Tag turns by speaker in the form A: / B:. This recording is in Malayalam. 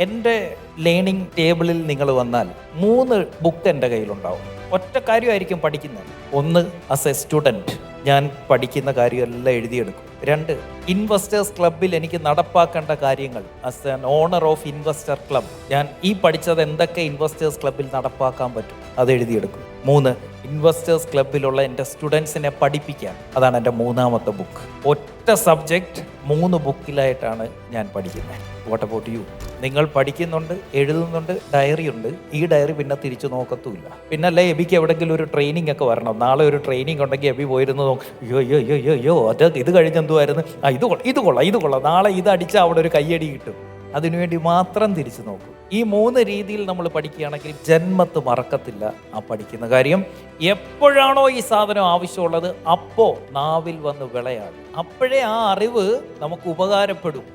A: എന്റെ ലേണിംഗ് ടേബിളിൽ നിങ്ങൾ വന്നാൽ മൂന്ന് ബുക്ക് എന്റെ കയ്യിലുണ്ടാവും. ഒറ്റ കാര്യമായിരിക്കും പഠിക്കുന്നത്. ഒന്ന് ആസ് എ സ്റ്റുഡന്റ് ഞാൻ പഠിക്കുന്ന കാര്യമെല്ലാം എഴുതിയെടുക്കും. രണ്ട് ഇൻവെസ്റ്റേഴ്സ് ക്ലബിൽ എനിക്ക് നടപ്പാക്കേണ്ട കാര്യങ്ങൾ. As an owner of investor club ഞാൻ ഈ പഠിച്ചത് എന്തൊക്കെ ഇൻവെസ്റ്റേഴ്സ് ക്ലബിൽ നടപ്പാക്കാൻ പറ്റും? അത് എഴുതിയെടുക്കും. മൂന്ന് ഇൻവെസ്റ്റേഴ്സ് ക്ലബിലുള്ള എന്റെ സ്റ്റുഡൻസിനെ പഠിപ്പിക്കാൻ. അതാണ് എന്റെ മൂന്നാമത്തെ ബുക്ക് ഒറ്റ സബ്ജക്റ്റ് മൂന്ന് ബുക്കിലായിട്ടാണ് ഞാൻ പഠിക്കുന്നത്. വാട്ട് അബൌട്ട് യു നിങ്ങൾ പഠിക്കുന്നുണ്ട് എഴുതുന്നുണ്ട് ഡയറി ഉണ്ട്. ഈ ഡയറി പിന്നെ തിരിച്ചു നോക്കത്തുമില്ല. പിന്നെ അല്ലേ എബിക്ക് എവിടെയെങ്കിലും ഒരു ട്രെയിനിങ് ഒക്കെ വരണം. നാളെ ഒരു ട്രെയിനിങ് ഉണ്ടെങ്കിൽ എബി പോയിരുന്നു അയ്യോ അയ്യോ അയ്യോ അയ്യോ അത് ഇത് കഴിഞ്ഞ് എന്തുമായിരുന്നു ആ ഇത് കൊള്ളാം ഇത് കൊള്ളാം ഇത് കൊള്ളാം. നാളെ ഇത് അടിച്ചാൽ അവിടെ ഒരു കയ്യടി കിട്ടും. അതിനുവേണ്ടി മാത്രം തിരിച്ചു നോക്കും. ഈ മൂന്ന് രീതിയിൽ നമ്മൾ പഠിക്കുകയാണെങ്കിൽ ജന്മത്ത് മറക്കത്തില്ല ആ പഠിക്കുന്ന കാര്യം. എപ്പോഴാണോ ഈ സാധനം ആവശ്യമുള്ളത് അപ്പോ നാവിൽ വന്ന് വിളയാണ് അപ്പോഴേ ആ അറിവ് നമുക്ക് ഉപകാരപ്പെടും.